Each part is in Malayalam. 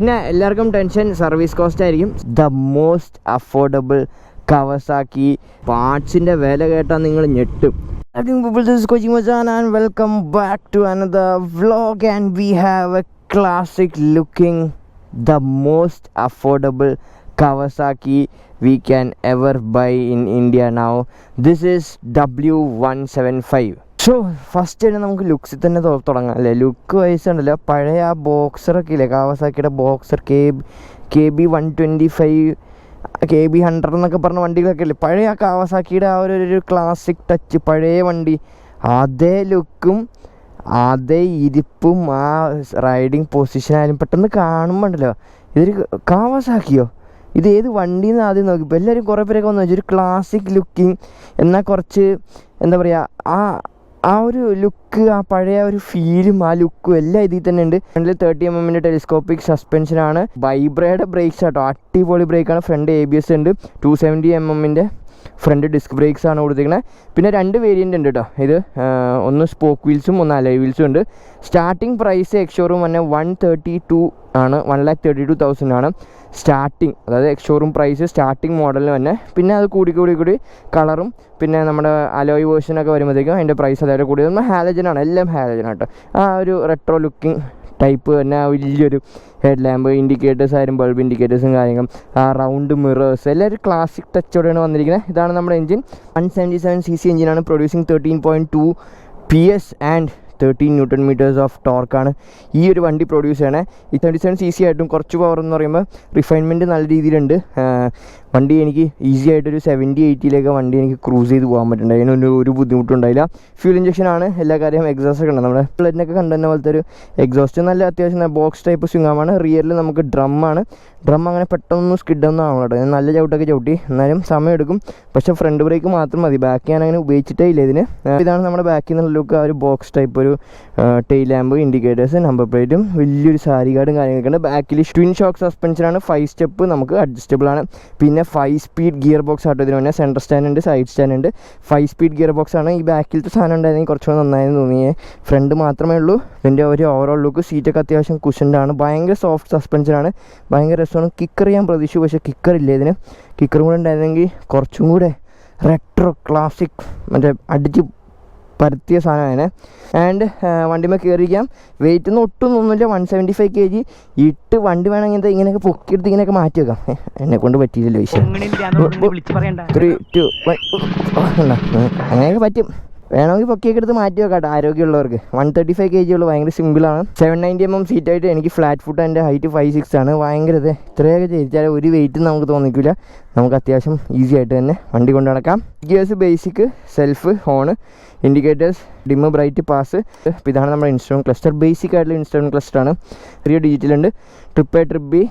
പിന്നെ എല്ലാവർക്കും ടെൻഷൻ സർവീസ് കോസ്റ്റ് ആയിരിക്കും. ദ മോസ്റ്റ് അഫോർഡബിൾ കവസാക്കി പാർട്സിന്റെ വില കേട്ടാൽ നിങ്ങൾ ഞെട്ടും. Welcome back to another vlog and we have a classic looking the most affordable Kawasaki we can ever buy in India now this is W one seven five so first തന്നെ നമുക്ക് ലുക്സിൽ തന്നെ തുടങ്ങാം അല്ലേ? ലുക്ക് വൈസ് ഉണ്ടല്ലോ. പഴയ ആ ബോക്സറൊക്കെ ഇല്ലേ? കാവസാക്കിയുടെ boxer K K B one twenty five K B hundred എന്നൊക്കെ പറഞ്ഞ വണ്ടികളൊക്കെ ഇല്ലേ? പഴയ ആ കാവസാക്കിയുടെ ആ ഒരു ഒരു ക്ലാസിക് ടച്ച് പഴയ വണ്ടി. അതേ ലുക്കും അതേ ഇരിപ്പും ആ റൈഡിങ് പൊസിഷനായാലും പെട്ടെന്ന് കാണുമ്പോൾ ഉണ്ടല്ലോ ഇതൊരു കാവസാക്കിയോ ഇത് ഏത് വണ്ടിന്ന് ആദ്യം നോക്കിയപ്പോൾ എല്ലാവരും കുറേ പേരൊക്കെ വന്നു വെച്ചാൽ ഒരു ക്ലാസിക് ലുക്കിങ് എന്നാൽ കുറച്ച് എന്താ പറയുക ആ ആ ഒരു ലുക്ക് ആ പഴയ ഒരു ഫീലും ആ ലുക്കും എല്ലാം ഇതിൽ തന്നെ ഉണ്ട്. ഫ്രണ്ടിൽ തേർട്ടി എം എമ്മിന്റെ ടെലിസ്കോപ്പിക് സസ്പെൻഷനാണ് വൈബ്രയുടെ ബ്രേക്സ് ആട്ടോ. അടിപൊളി ബ്രേക്കാണ് ഫ്രണ്ട് എ ബി എസ് ഉണ്ട്. ടു സെവന്റി എം എമ്മിന്റെ ഫ്രണ്ട് ഡിസ്ക് ബ്രേക്സ് ആണ് കൊടുത്തിരിക്കുന്നത് പിന്നെ രണ്ട് വേരിയന്റ് ഉണ്ട് കേട്ടോ ഇത് ഒന്ന് സ്പോക്ക് വീൽസും ഒന്ന് അലൈ വീൽസും ഉണ്ട്. സ്റ്റാർട്ടിംഗ് പ്രൈസ് എക്സോറൂം തന്നെ വൺ തേർട്ടി ടു ആണ് one lakh thirty two thousand ആണ് സ്റ്റാർട്ടിങ് അതായത് എക്സോറൂം പ്രൈസ് സ്റ്റാർട്ടിങ് മോഡലിന് തന്നെ. പിന്നെ അത് കൂടി കൂടി കൂടി കളറും പിന്നെ നമ്മുടെ അലോയ് വേർഷനൊക്കെ വരുമ്പോഴത്തേക്കും അതിന്റെ പ്രൈസ് അതായത് കൂടി. നമ്മൾ ഹാലജനാണ് എല്ലാം ഹാലജനാണ് കേട്ടോ ആ ഒരു റെട്രോ ലുക്കിംഗ് ടൈപ്പ് തന്നെ ആ വലിയൊരു ഹെഡ് ലാമ്പ് ഇൻഡിക്കേറ്റേഴ്സ് ആയാലും ബൾബ് ഇൻഡിക്കേറ്റേഴ്സും കാര്യങ്ങളും ആ റൗണ്ട് മിറേഴ്സ് എല്ലാം ഒരു ക്ലാസിക് ടച്ചോടെയാണ് വന്നിരിക്കുന്നത്. ഇതാണ് നമ്മുടെ engine one seventy seven C C എഞ്ചിനാണ് producing thirteen point two P S and thirteen newton meters of ടോർക്കാണ് ഈ ഒരു വണ്ടി പ്രൊഡ്യൂസ് ചെയ്യണേ. ഈ തേർട്ടി സെവൻ സി സി ആയിട്ടും കുറച്ച് പവർ എന്ന് പറയുമ്പോൾ റിഫൈൻമെന്റ് നല്ല രീതിയിലുണ്ട്. വണ്ടി എനിക്ക് ഈസി ആയിട്ടൊരു സെവന്റി എയ്റ്റിയിലേക്ക് വണ്ടി എനിക്ക് ക്രൂസ് ചെയ്ത് പോകാൻ പറ്റുന്നുണ്ട്. അതിനൊന്നും ഒരു ബുദ്ധിമുട്ടുണ്ടായില്ല. ഫ്യൂൽ ഇഞ്ചക്ഷൻ ആണ്. എല്ലാ കാര്യവും എക്സോസ്റ്റ് ഒക്കെ ഉണ്ട്. നമ്മുടെ പ്ലറ്റിനൊക്കെ കണ്ടുതന്നെ പോലത്തെ ഒരു എക്സോസ്റ്റ് നല്ല അത്യാവശ്യം ബോക്സ് ടൈപ്പ് സ്വിങ്ങാമാണ് റിയറിൽ നമുക്ക് ഡ്രമ്മാണ് ഡ്രം അങ്ങനെ പെട്ടെന്നൊന്നും സ്കിഡൊന്നും ആവണം കേട്ടോ. നല്ല ചവിട്ടൊക്കെ ചവിട്ടി. എന്നാലും സമയം എടുക്കും. പക്ഷേ ഫ്രണ്ട് ബ്രേക്ക് മാത്രം മതി. ബാക്ക് ഞാൻ അങ്ങനെ ഉപയോഗിച്ചിട്ടേ ഇല്ല ഇതിന്. ഇതാണ് നമ്മുടെ ബാക്കിൽ നിന്നുള്ള ലുക്ക് ആ ഒരു ബോക്സ് ടൈപ്പ് ഒരു ടെയിൽ ലാമ്പ് ഇൻഡിക്കേറ്റേഴ്സ് നമ്പർ പ്ലേറ്റും വലിയൊരു സാരി കാർഡും കാര്യങ്ങളൊക്കെ ഉണ്ട്. ബാക്കിൽ ട്വിൻ ഷോക്ക് സസ്പെൻഷനാണ് ഫൈവ് സ്റ്റെപ്പ് നമുക്ക് അഡ്ജസ്റ്റബിൾ ആണ്. പിന്നെ ഫൈവ് സ്പീഡ് ഗിയർ ബോക്സ് ആട്ടോ ഇതിന് പിന്നെ സെന്റർ സ്റ്റാൻഡ് ഉണ്ട് സൈഡ് സ്റ്റാൻഡ് ഉണ്ട്. ഫൈവ് സ്പീഡ് ഗിയർ ബോക്സ് ആണ്. ഈ ബാക്കിലത്തെ സാധനം ഉണ്ടായിരുന്നെങ്കിൽ കുറച്ചുകൂടെ നന്നായിരുന്നു തോന്നിയേ. ഫ്രണ്ട് മാത്രമേ ഉള്ളൂ. ഇതിന്റെ ഒരു ഓവറോൾ ലുക്ക് സീറ്റൊക്കെ അത്യാവശ്യം കുഷൻഡാണ് ഭയങ്കര സോഫ്റ്റ് സസ്പെൻഷനാണ് ഭയങ്കര രസമാണ്. കിക്കർ ചെയ്യാൻ പ്രതീക്ഷിച്ചു പക്ഷേ കിക്കർ ഇല്ല ഇതിന്? കിക്കറും കൂടെ ഉണ്ടായിരുന്നെങ്കിൽ കുറച്ചും കൂടെ റെട്രോ ക്ലാസിക് മറ്റേ അടിച്ച് പരത്തിയ സാധനമാണ് ആൻഡ് വണ്ടിമേ കയറിയിരിക്കാം വെയിറ്റ് ഒന്നും ഒട്ടും ഒന്നുമില്ല one seventy five K G ഇട്ട് വണ്ടി വേണമെങ്കിൽ ഇങ്ങനെയൊക്കെ പൊക്കിയെടുത്ത് ഇങ്ങനെയൊക്കെ മാറ്റി വെക്കാം എന്നെ കൊണ്ട് പറ്റിയില്ലല്ലോ വിഷയം ത്രീ ടു വൺ അങ്ങനെയൊക്കെ പറ്റും വേണമെങ്കിൽ പൊക്കിയൊക്കെ എടുത്ത് മാറ്റി വെക്കാട്ടോ ആരോഗ്യമുള്ളവർക്ക് one thirty five K G ഉള്ളൂ ഭയങ്കര സിമ്പിളാണ് സെവൻ നയന്റി എം എം സീറ്റായിട്ട് എനിക്ക് ഫ്ലാറ്റ് ഫുട്ട് എന്റെ ഹൈറ്റ് ഫൈവ് സിക്സ് ആണ് ഭയങ്കര ഇത് ഇത്രയൊക്കെ ചെയ്യിച്ചാൽ ഒരു വെയിറ്റ് നമുക്ക് തോന്നിക്കില്ല നമുക്ക് അത്യാവശ്യം ഈസി ആയിട്ട് തന്നെ വണ്ടി കൊണ്ട് നടക്കാം. Gears basic self horn indicators dim bright pass ഇതാണ് നമ്മുടെ ഇൻസ്റ്റോൺ ക്ലസ്റ്റർ ബേസിക് ആയിട്ടുള്ള ഇൻസ്റ്റോൺ ചെറിയ ഡിജിറ്റൽ ഉണ്ട്. Trip A trip B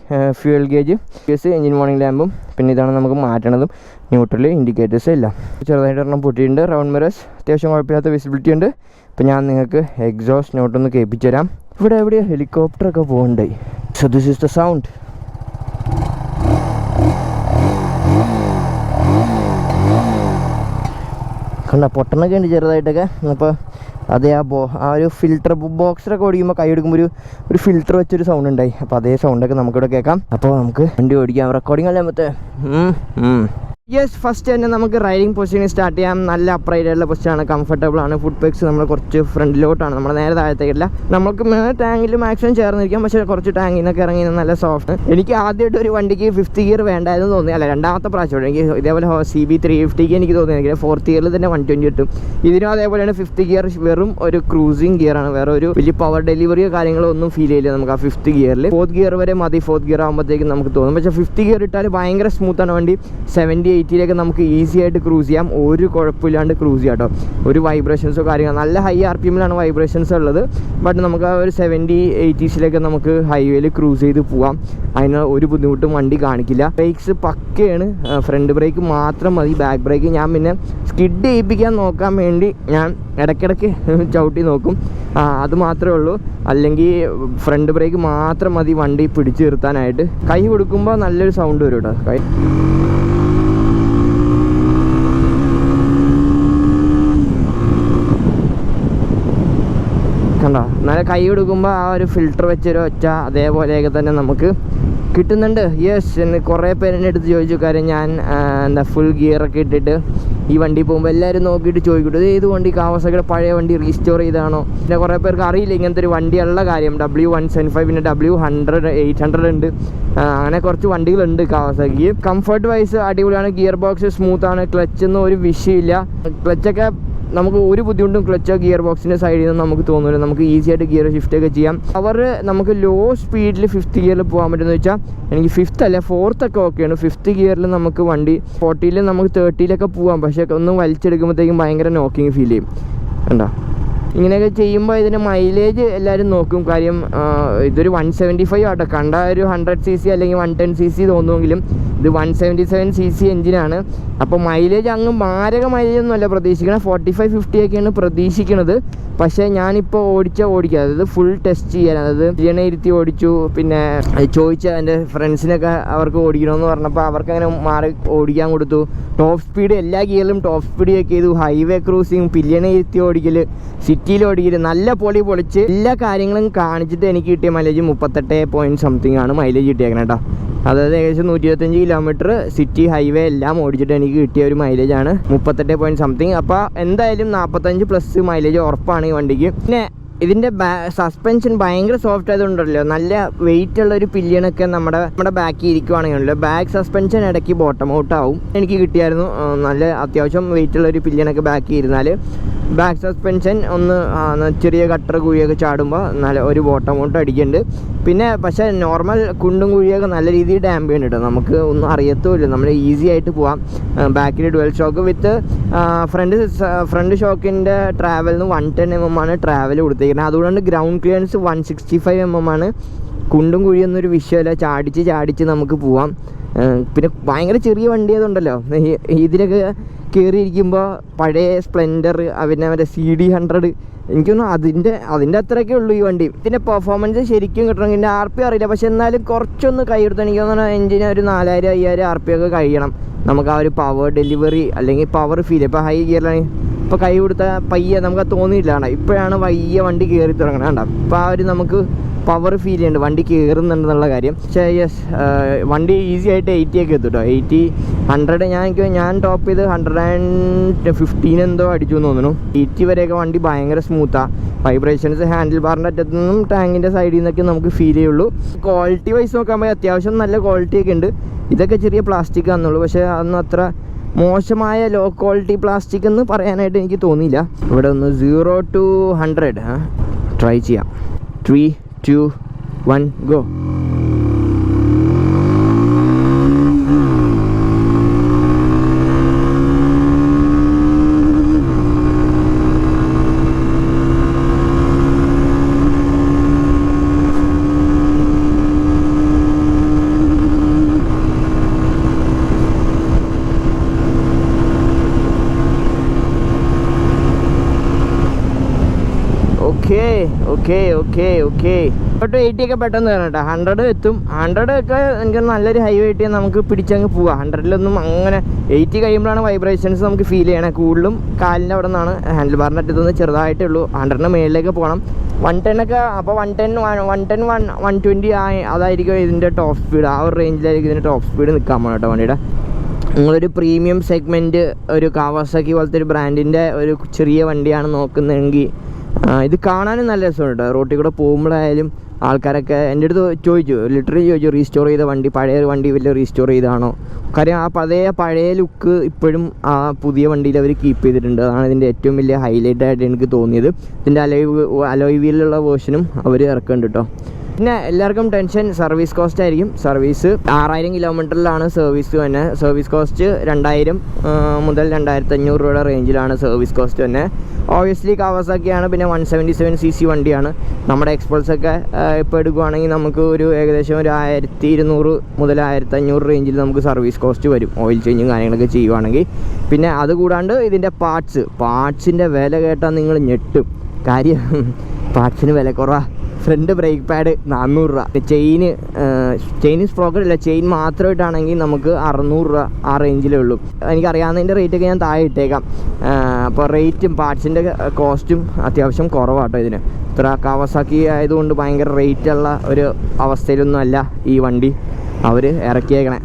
fuel gauge gears engine warning ലാമ്പും പിന്നെ ഇതാണ് നമുക്ക് മാറ്റണതും ന്യൂട്രൽ ഇൻഡിക്കേറ്റേഴ്സ് എല്ലാം. ചെറുതായിട്ട് ഒരെണ്ണം പൊട്ടിയിട്ടുണ്ട്. റൗണ്ട് മിറേഴ്സ് അത്യാവശ്യം കുഴപ്പമില്ലാത്ത വിസിബിലിറ്റി ഉണ്ട്. അപ്പോൾ ഞാൻ നിങ്ങൾക്ക് എക്സോസ്റ്റ് നോട്ടൊന്ന് കേൾപ്പിച്ചു തരാം ഇവിടെ എവിടെയാണ് ഹെലികോപ്റ്ററൊക്കെ പോകുന്നുണ്ടായി so this is the sound കണ്ട പൊട്ടണൊക്കെ ഉണ്ട് ചെറുതായിട്ടൊക്കെ. അപ്പോൾ അതേ ആ ബോ ആ ഒരു ഫിൽറ്റർ ബോക്സറൊക്കെ ഓടിക്കുമ്പോൾ കൈ എടുക്കുമ്പോൾ ഒരു ഒരു ഫിൽറ്റർ വെച്ചൊരു സൗണ്ട് ഉണ്ടായി. അപ്പോൾ അതേ സൗണ്ടൊക്കെ നമുക്കിവിടെ കേൾക്കാം. അപ്പോൾ നമുക്ക് വണ്ടി ഓടിക്കാം. റെക്കോർഡിംഗ് അല്ലേ മറ്റേ യെസ് ഫസ്റ്റ് തന്നെ നമുക്ക് റൈഡിങ് പൊസിഷനിൽ സ്റ്റാർട്ട് ചെയ്യാം. നല്ല അപ്രൈറ്റ് ആയിട്ടുള്ള പൊസിഷനാണ് കംഫർട്ടബിൾ ആണ്. ഫുഡ് പെക്സ് നമ്മൾ കുറച്ച് ഫ്രണ്ടിലോട്ടാണ്. നമ്മൾ നേരെ താഴത്തേക്കില്ല. നമുക്ക് ടാങ്കിൽ മാക്സിമം ചേർന്നിരിക്കാം. പക്ഷേ കുറച്ച് ടാങ്കിൽ നിന്നൊക്കെ ഇറങ്ങി നല്ല സോഫ്റ്റ് എനിക്ക് ആദ്യമായിട്ട് ഒരു വണ്ടിക്ക് ഫിഫ്ത്ത് ഗിയർ വേണ്ടായിരുന്നു തോന്നി അല്ല രണ്ടാമത്തെ പ്രാവശ്യം. എനിക്ക് ഇതേപോലെ സി ബി ത്രീ ഫിഫ്റ്റിക്ക് എനിക്ക് തോന്നി എനിക്ക് ഫോർത്ത് ഗിയറിൽ തന്നെ വൺ ട്വന്റി കിട്ടും. ഇതിനും അതേപോലെയാണ് ഫിഫ്ത്ത് ഗിയർ വെറും ഒരു ക്രൂസിങ് ഗിയറാണ് വേറെ ഒരു വലിയ പവർ ഡെലിവറിയോ കാര്യങ്ങളോ ഒന്നും ഫീൽ ചെയ്യില്ല നമുക്ക് ആ ഫിഫ്ത്ത് ഗിയറിൽ ഫോർത്ത് ഗിയർ വരെ മതി. ഫോർത്ത് ഗിയർ ആകുമ്പോഴത്തേക്കും നമുക്ക് തോന്നും. പക്ഷേ ഫിഫ്ത്ത് ഗിയർ ഇട്ടാൽ ഭയങ്കര സ്മൂത്താണ് വണ്ടി. സെവന്റി എയ്റ്റിയിലേക്ക് നമുക്ക് ഈസി ആയിട്ട് ക്രൂസ് ചെയ്യാം. ഒരു കുഴപ്പമില്ലാണ്ട് ക്രൂസ് ചെയ്യാം കേട്ടോ ഒരു വൈബ്രേഷൻസോ കാര്യങ്ങൾ നല്ല ഹൈ ആർ പി എമ്മിലാണ് വൈബ്രേഷൻസ് ഉള്ളത്. ബട്ട് നമുക്ക് ആ ഒരു സെവന്റി എയ്റ്റീസിലേക്ക് നമുക്ക് ഹൈവേയിൽ ക്രൂസ് ചെയ്ത് പോവാം. അതിന് ഒരു ബുദ്ധിമുട്ടും വണ്ടി കാണിക്കില്ല. ബ്രേക്സ് പക്കയാണ്. ഫ്രണ്ട് ബ്രേക്ക് മാത്രം മതി. ബാക്ക് ബ്രേക്ക് ഞാൻ പിന്നെ സ്കിഡ് ചെയ്യിപ്പിക്കാൻ നോക്കാൻ വേണ്ടി ഞാൻ ഇടയ്ക്കിടയ്ക്ക് ചവിട്ടി നോക്കും. അത് മാത്രമേ ഉള്ളൂ. അല്ലെങ്കിൽ ഫ്രണ്ട് ബ്രേക്ക് മാത്രം മതി വണ്ടി പിടിച്ചു നിർത്താനായിട്ട്. കൈ കൊടുക്കുമ്പോൾ നല്ലൊരു സൗണ്ട് വരും കേട്ടോ കൈ കണ്ടോ? നല്ല കൈ കൊടുക്കുമ്പോൾ ആ ഒരു ഫിൽറ്റർ വെച്ചൊരു ഒച്ച അതേപോലെയൊക്കെ തന്നെ നമുക്ക് കിട്ടുന്നുണ്ട്. യെസ് എന്ന് കുറേ പേരെന്നെ എടുത്ത് ചോദിച്ചു. കാര്യം ഞാൻ എന്താ ഫുൾ ഗിയറൊക്കെ ഇട്ടിട്ട് ഈ വണ്ടി പോകുമ്പോൾ എല്ലാവരും നോക്കിയിട്ട് ചോദിക്കും. ഇത് ഏത് വണ്ടി? കാവസയുടെ പഴയ വണ്ടി റീസ്റ്റോർ ചെയ്താണോ പിന്നെ കുറേ പേർക്ക് അറിയില്ല ഇങ്ങനത്തെ ഒരു വണ്ടിയുള്ള കാര്യം. ഡബ്ല്യു വൺ സെവൻ ഫൈവ് പിന്നെ ഡബ്ല്യു ഹൺഡ്രഡ് എയ്റ്റ് ഹൺഡ്രഡ് ഉണ്ട്. അങ്ങനെ കുറച്ച് വണ്ടികളുണ്ട് കാവസാക്കി കംഫർട്ട് വൈസ് അടിപൊളിയാണ്. ഗിയർ ബോക്സ് സ്മൂത്താണ് ക്ലച്ച് ഒന്നും ഒരു വിഷയമില്ല. ക്ലച്ചൊക്കെ നമുക്ക് ഒരു ബുദ്ധിമുട്ടും ക്ലച്ചോ ഗിയർ ബോക്സിന്റെ സൈഡിൽ നിന്ന് നമുക്ക് തോന്നില്ല നമുക്ക് ഈസി ആയിട്ട് ഗിയർ ഷിഫ്റ്റ് ഒക്കെ ചെയ്യാം. അവർ നമുക്ക് ലോ സ്പീഡിൽ ഫിഫ്ത്ത് ഗിയറിൽ പോകാൻ പറ്റുമെന്ന് വെച്ചാൽ എനിക്ക് ഫിഫ്ത്ത് അല്ല ഫോർത്ത് ഒക്കെ ഓക്കെയാണ് ഫിഫ്ത്ത് ഗിയറിൽ നമുക്ക് വണ്ടി ഫോർട്ടിയിൽ നമുക്ക് തേർട്ടിയിലൊക്കെ പോകാം പക്ഷേ ഒന്ന് വലിച്ചെടുക്കുമ്പോഴത്തേക്കും ഭയങ്കര നോക്കിങ് ഫീൽ ചെയ്യും. കണ്ടോ? ഇങ്ങനെയൊക്കെ ചെയ്യുമ്പോൾ ഇതിന് മൈലേജ് എല്ലാവരും നോക്കും. കാര്യം ഇതൊരു വൺ സെവന്റി ഫൈവ് ആട്ടോ. കണ്ട ഒരു ഹൺഡ്രഡ് സി സി അല്ലെങ്കിൽ വൺ ടെൻ സി സി തോന്നുമെങ്കിലും ഇത് one seventy seven C C എഞ്ചിനാണ് അപ്പോൾ മൈലേജ് അങ്ങ് മാരക മൈലേജ് ഒന്നുമല്ല പ്രതീക്ഷിക്കുന്നത് ഫോർട്ടി ഫൈവ് ഫിഫ്റ്റി ഒക്കെയാണ് പ്രതീക്ഷിക്കുന്നത് പക്ഷേ ഞാനിപ്പോൾ ഓടിച്ച ഓടിക്കുക അതായത് ഫുൾ ടെസ്റ്റ് ചെയ്യാൻ അതായത് ഇങ്ങനെ ഇരുത്തി ഓടിച്ചു. പിന്നെ ചോദിച്ച എന്റെ ഫ്രണ്ട്സിനൊക്കെ അവർക്ക് ഓടിക്കണമെന്ന് പറഞ്ഞപ്പോൾ അവർക്ക് അങ്ങനെ മാറി ഓടിക്കാൻ കൊടുത്തു. ടോപ്പ് സ്പീഡ് എല്ലാ ഗിയറിലും ടോപ്പ് സ്പീഡ് ചെക്ക് ചെയ്തു. ഹൈവേ ക്രൂസിങ് പില്ലിയനെ ഇരുത്തി ഓടിക്കൽ സിറ്റിയിൽ ഓടിക്കൽ നല്ല പൊളി പൊളിച്ച് എല്ലാ കാര്യങ്ങളും കാണിച്ചിട്ട് എനിക്ക് കിട്ടിയ മൈലേജ് മുപ്പത്തെട്ട് പോയിന്റ് സംതിങ് ആണ് മൈലേജ് കിട്ടിയേക്കണം കേട്ടോ അതായത് ഏകദേശം നൂറ്റി ഇരുപത്തഞ്ച് കിലോമീറ്റർ സിറ്റി ഹൈവേ എല്ലാം ഓടിച്ചിട്ട് എനിക്ക് കിട്ടിയ ഒരു മൈലേജ് ആണ് മുപ്പത്തെട്ട് പോയിന്റ് സംതിങ് അപ്പോൾ എന്തായാലും നാൽപ്പത്തഞ്ച് പ്ലസ് മൈലേജ് ഉറപ്പാണ് ഈ വണ്ടിക്ക്. പിന്നെ ഇതിന്റെ സസ്പെൻഷൻ ഭയങ്കര സോഫ്റ്റ് ആയതുകൊണ്ടല്ലോ നല്ല വെയിറ്റ് ഉള്ള ഒരു പില്ലിയണൊക്കെ നമ്മുടെ നമ്മുടെ ബാക്കിൽ ഇരിക്കുവാണെങ്കിലല്ലോ ബാക്ക് സസ്പെൻഷൻ ഇടയ്ക്ക് ബോട്ടം ഔട്ട് ആവും. എനിക്ക് കിട്ടിയായിരുന്നു നല്ല അത്യാവശ്യം വെയിറ്റ് ഉള്ള ഒരു പില്ലിയണൊക്കെ ബാക്കിൽ ഇരുന്നാൽ ബാക്ക് സസ്പെൻഷൻ ഒന്ന് ചെറിയ കട്ടർ കുഴിയൊക്കെ ചാടുമ്പോൾ നല്ല ഒരു ബോട്ടം ബോട്ടം അടിക്കുന്നുണ്ട് പിന്നെ പക്ഷേ നോർമൽ കുണ്ടും കുഴിയൊക്കെ നല്ല രീതിയിൽ ഡാമ്പ് ചെയ്യുന്നുണ്ട് നമുക്ക് ഒന്നും അറിയത്തുമില്ല. നമ്മൾ ഈസി ആയിട്ട് പോവാം. ബാക്കിൽ dual shock with front front ഷോക്കിന്റെ ട്രാവലിന് വൺ ടെൻ എം എം ആണ് ട്രാവൽ കൊടുത്തേക്കുന്നത് അതുകൊണ്ട് ground clearance one sixty five M M ആണ്. കുണ്ടും കുഴിയൊന്നൊരു വിഷയമല്ല. ചാടിച്ച് ചാടിച്ച് നമുക്ക് പോവാം. പിന്നെ ഭയങ്കര ചെറിയ വണ്ടി അതുണ്ടല്ലോ ഇതിനൊക്കെ കയറിയിരിക്കുമ്പോൾ പഴയ സ്പ്ലെൻഡർ പിന്നെ മറ്റേ സി ഡി ഹൺഡ്രഡ് എനിക്കൊന്നും അതിന്റെ അതിന്റെ അത്രയൊക്കെ ഉള്ളൂ ഈ വണ്ടി. ഇതിന്റെ പെർഫോമൻസ് ശരിക്കും കിട്ടണമെങ്കിൽ ഇതിന്റെ ആർ പി അറിയില്ല. പക്ഷെ എന്നാലും കുറച്ചൊന്ന് കൈയെടുത്ത് എനിക്ക് തോന്നുന്നു എഞ്ചിന് ഒരു നാലായിരം അയ്യായിരം ആർ പി ഒക്കെ കഴിയണം. നമുക്ക് ആ ഒരു പവർ ഡെലിവറി അല്ലെങ്കിൽ പവർ ഫീൽ ഇപ്പോൾ ഹൈ ഗിയറിലാണ് ഇപ്പോൾ കൈ കൊടുത്ത പയ്യെ നമുക്ക് തോന്നിയില്ല കണ്ട? ഇപ്പോഴാണ് വയ്യ വണ്ടി കയറി തുടങ്ങണം കണ്ട? ഇപ്പോൾ ആ ഒരു നമുക്ക് പവർ ഫീൽ ചെയ്യുന്നുണ്ട്. വണ്ടി കയറുന്നുണ്ടെന്നുള്ള കാര്യം. പക്ഷേ യെസ് വണ്ടി ഈസി ആയിട്ട് എയ്റ്റി ഒക്കെ എത്തും കേട്ടോ എയ്റ്റി ഹൺഡ്രഡ് ഞാൻ എനിക്ക് ഞാൻ ടോപ്പ് ചെയ്ത് ഹൺഡ്രഡ് ആൻഡ് ഫിഫ്റ്റീൻ എന്തോ അടിച്ചു എന്ന് തോന്നുന്നു. എയ്റ്റി വരെയൊക്കെ വണ്ടി ഭയങ്കര സ്മൂത്താണ് വൈബ്രേഷൻസ് ഹാൻഡിൽ ബാറിന്റെ അറ്റത്തു നിന്നും ടാങ്കിന്റെ സൈഡിൽ നിന്നൊക്കെ നമുക്ക് ഫീൽ ചെയ്യുള്ളൂ. ക്വാളിറ്റി വൈസ് നോക്കാൻ പോയി അത്യാവശ്യം നല്ല ക്വാളിറ്റി ഒക്കെ ഉണ്ട്. ഇതൊക്കെ ചെറിയ പ്ലാസ്റ്റിക് ആണെന്നുള്ളൂ. പക്ഷേ അതൊന്നും അത്ര മോശമായ ലോ ക്വാളിറ്റി പ്ലാസ്റ്റിക് എന്ന് പറയാനായിട്ട് എനിക്ക് തോന്നിയില്ല. ഇവിടെ ഒന്ന് സീറോ ടു ഹൺഡ്രഡ് ട്രൈ ചെയ്യാം. Three two one go okay okay okay okay. ഒട്ടും എയ്റ്റി ഒക്കെ പെട്ടെന്ന് കയറണം കേട്ടോ ഹൺഡ്രഡ് എത്തും. ഹൺഡ്രഡ് ഒക്കെ എനിക്ക് നല്ലൊരു ഹൈവേ കിട്ടിയാൽ നമുക്ക് പിടിച്ചങ്ങ് പോവാം. ഹൺഡ്രഡിലൊന്നും അങ്ങനെ എയ്റ്റി കഴിയുമ്പോഴാണ് വൈബ്രേഷൻസ് നമുക്ക് ഫീൽ ചെയ്യണേ. കൂടുതലും കാലിന്റെ അവിടെ നിന്നാണ് ഹാൻഡിൽ ബാറിന്റെ അറ്റത്തുനിന്ന് ചെറുതായിട്ടേ ഉള്ളൂ. ഹൺഡ്രഡിന് മേളിലേക്ക് പോകണം. വൺ ടെൻ ഒക്കെ അപ്പോൾ one ten one ten one one twenty ആ അതായിരിക്കും ഇതിന്റെ ടോപ്പ് സ്പീഡ് ആ ഒരു റേഞ്ചിലായിരിക്കും ഇതിന്റെ ടോപ്പ് സ്പീഡ് നിൽക്കാൻ പോകണം കേട്ടോ വണ്ടിയുടെ. നിങ്ങളൊരു പ്രീമിയം സെഗ്മെന്റ് ഒരു കാവാസാക്കി പോലത്തെ ഒരു ബ്രാൻഡിന്റെ ഒരു ചെറിയ വണ്ടിയാണ് നോക്കുന്നതെങ്കിൽ ഇത് കാണാനും നല്ല രസമാണ് കേട്ടോ റോട്ടിൽ കൂടെ പോകുമ്പോഴായാലും ആൾക്കാരൊക്കെ എന്റെ അടുത്ത് ചോദിച്ചു ലിറ്ററലി ചോദിച്ചു റീസ്റ്റോർ ചെയ്ത വണ്ടി പഴയ വണ്ടി വലിയ റീസ്റ്റോർ ചെയ്താണോ കാര്യം ആ പഴയ പഴയ ലുക്ക് ഇപ്പോഴും ആ പുതിയ വണ്ടിയിൽ അവർ കീപ്പ് ചെയ്തിട്ടുണ്ട്. അതാണ് ഇതിന്റെ ഏറ്റവും വലിയ ഹൈലൈറ്റ് ആയിട്ട് എനിക്ക് തോന്നിയത്. ഇതിന്റെ അലോയ് അലോയ് വീലുള്ള വേർഷനും അവർ ഇറക്കുന്നുണ്ട് കേട്ടോ പിന്നെ എല്ലാവർക്കും ടെൻഷൻ സർവീസ് കോസ്റ്റ് ആയിരിക്കും. സർവീസ് ആറായിരം കിലോമീറ്ററിലാണ് സർവീസ് തന്നെ. സർവീസ് കോസ്റ്റ് രണ്ടായിരം മുതൽ രണ്ടായിരത്തി അഞ്ഞൂറ് രൂപയുടെ റേഞ്ചിലാണ് സർവീസ് കോസ്റ്റ് തന്നെ. ഓബിയസ്ലി കാവസാക്കിയാണ് പിന്നെ one seventy seven C C വണ്ടിയാണ്. നമ്മുടെ എക്സ്പോൾസ് ഒക്കെ ഇപ്പോൾ എടുക്കുവാണെങ്കിൽ നമുക്ക് ഒരു ഏകദേശം ഒരു ആയിരത്തി ഇരുന്നൂറ് മുതൽ ആയിരത്തി അഞ്ഞൂറ് റേഞ്ചിൽ നമുക്ക് സർവീസ് കോസ്റ്റ് വരും. ഓയിൽ ചേഞ്ചും കാര്യങ്ങളൊക്കെ ചെയ്യുവാണെങ്കിൽ. പിന്നെ അതുകൂടാണ്ട് ഇതിന്റെ പാർട്സ് പാർട്സിന്റെ വില കേട്ടാൽ നിങ്ങൾ ഞെട്ടും. കാര്യം പാർട്സിന് വില കുറവാ. ഫ്രണ്ട് ബ്രേക്ക് പാഡ് നാനൂറ് രൂപ. ചെയിന് ചെയിൻ സ്പ്രോക്കർ ഇല്ല ചെയിൻ മാത്രമായിട്ടാണെങ്കിൽ നമുക്ക് അറുന്നൂറ് രൂപ ആ റേഞ്ചിലേ ഉള്ളൂ. എനിക്കറിയാവുന്നതിന്റെ റേറ്റൊക്കെ ഞാൻ താഴെ ഇട്ടേക്കാം. അപ്പോൾ റേറ്റും പാർട്സിന്റെ കോസ്റ്റും അത്യാവശ്യം കുറവാട്ടോ ഇതിന്. ഇത്ര കാവസാക്കി ആയതുകൊണ്ട് ഭയങ്കര റേറ്റുള്ള ഒരു അവസ്ഥയിലൊന്നും അല്ല ഈ വണ്ടി അവർ ഇറക്കിയേക്കണേ.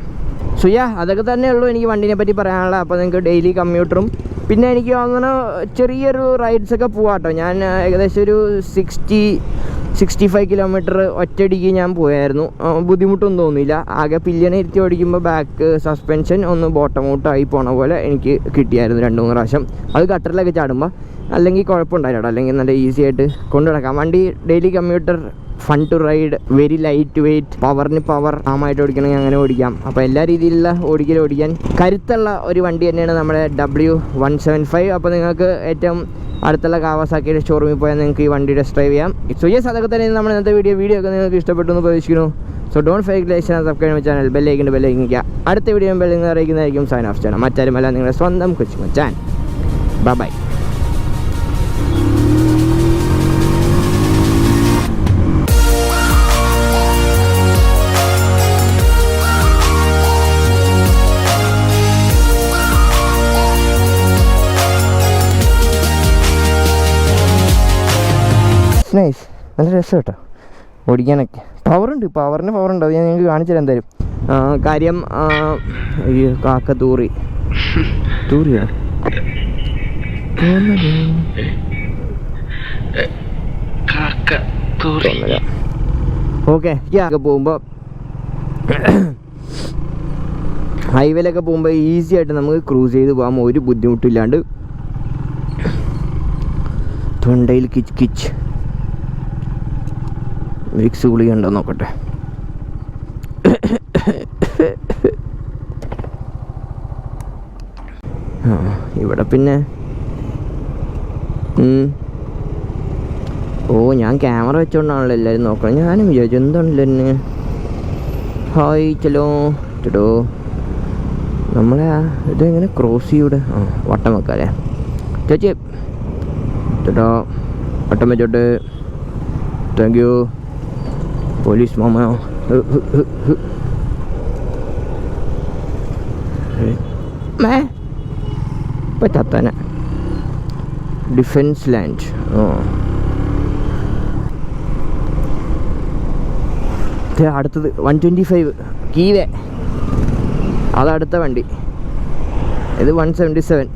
സുയാ അതൊക്കെ തന്നെ ഉള്ളൂ എനിക്ക് വണ്ടിനെ പറ്റി പറയാനുള്ളത് അപ്പോൾ നിങ്ങൾക്ക് ഡെയിലി കമ്മ്യൂട്ടറും പിന്നെ എനിക്ക് അങ്ങനെ ചെറിയൊരു റൈഡ്സൊക്കെ പോവാട്ടോ. ഞാൻ ഏകദേശം ഒരു സിക്സ്റ്റി സിക്സ്റ്റി ഫൈവ് കിലോമീറ്റർ ഒറ്റയടിക്ക് ഞാൻ പോയായിരുന്നു. ബുദ്ധിമുട്ടൊന്നും തോന്നിയില്ല. ആകെ പില്ലിയനെ ഇരുത്തി ഓടിക്കുമ്പോൾ ബാക്ക് സസ്പെൻഷൻ ഒന്ന് ബോട്ടം ഔട്ടായി പോണ പോലെ എനിക്ക് കിട്ടിയായിരുന്നു രണ്ട് മൂന്ന് പ്രാവശ്യം. അത് ഗട്ടറിലൊക്കെ ചാടുമ്പോൾ അല്ലെങ്കിൽ കുഴപ്പമുണ്ടായില്ല അല്ലെങ്കിൽ നല്ല ഈസി ആയിട്ട് കൊണ്ടു നടക്കാം വണ്ടി daily commuter fun to ride very light weight പവറിന് പവർ ആമായിട്ട് ഓടിക്കണമെങ്കിൽ അങ്ങനെ ഓടിക്കാം. അപ്പോൾ എല്ലാ രീതിയിലുള്ള ഓടിക്കൽ ഓടിക്കാൻ കരുത്തുള്ള ഒരു വണ്ടി തന്നെയാണ് നമ്മുടെ ഡബ്ല്യു വൺ സെവൻ ഫൈവ് അപ്പോൾ നിങ്ങൾക്ക് ഏറ്റവും അടുത്തുള്ള കാവാസാക്കിയുടെ ഷോറൂമിൽ പോയാൽ നിങ്ങൾക്ക് ഈ വണ്ടി ടെസ്റ്റ് ഡ്രൈവ് ചെയ്യാം. സോ യെസ് അതൊക്കെ തന്നെ നമ്മൾ ഇന്നത്തെ വീഡിയോ വീഡിയോ ഒക്കെ നിങ്ങൾക്ക് ഇഷ്ടപ്പെട്ടു എന്ന് പ്രതീക്ഷിക്കുന്നു. So don't forget like share subscribe channel ബെല്ലേക്കുണ്ട് ബെല്ലേക്ക് അടുത്ത വീഡിയോ ബെല്ലിങ് അറിയിക്കുന്നതായിരിക്കും സൈൻ ഓഫ് ചെയ്യണം മറ്റാരുമല്ല നിങ്ങളുടെ സ്വന്തം കൊച്ചു മച്ചാൻ ബൈ നൈസ് നല്ല രസം കേട്ടോ ഓടിക്കാനൊക്കെ പവറുണ്ട് പവറിന് പവറുണ്ട് അത് ഞാൻ നിങ്ങൾക്ക് കാണിച്ചു തരാം എന്തായാലും കാര്യം അയ്യോ കാക്ക തൂറി. തൂറിയോ? ഓക്കെ ഒക്കെ പോകുമ്പോൾ ഹൈവേയിലൊക്കെ പോകുമ്പോൾ ഈസി ആയിട്ട് നമുക്ക് ക്രൂസ് ചെയ്ത് പോകാം. ഒരു ബുദ്ധിമുട്ടില്ലാണ്ട് തൊണ്ടയിൽ കിച്ച് കിച്ച്. വിക്സ് ഗുളിക ഉണ്ടോ നോക്കട്ടെ. ആ ഇവിടെ പിന്നെ ഓ ഞാൻ ക്യാമറ വെച്ചോണ്ടാണല്ലോ എല്ലാവരും നോക്കണം. ഞാനും വിചാരിച്ചു എന്താണല്ലോ എന്നെ ഹായ് ചലോ. ചേട്ടോ നമ്മളെ ഇതെങ്ങനെ ക്രോസ് ചെയ്യൂടെ? ആ വട്ടം വെക്കാല്ലേ? ചേച്ചി. ചേട്ടോ വട്ടം വെച്ചോട്ട്. താങ്ക് യു പോലീസ് മാമ. മേ? പറ്റാത്തനെ ഡിഫൻസ് ലാൻഡ് ഓ അടുത്തത് വൺ ട്വന്റി ഫൈവ് കീവേ അതടുത്ത വണ്ടി. ഇത് വൺ സെവന്റി സെവൻ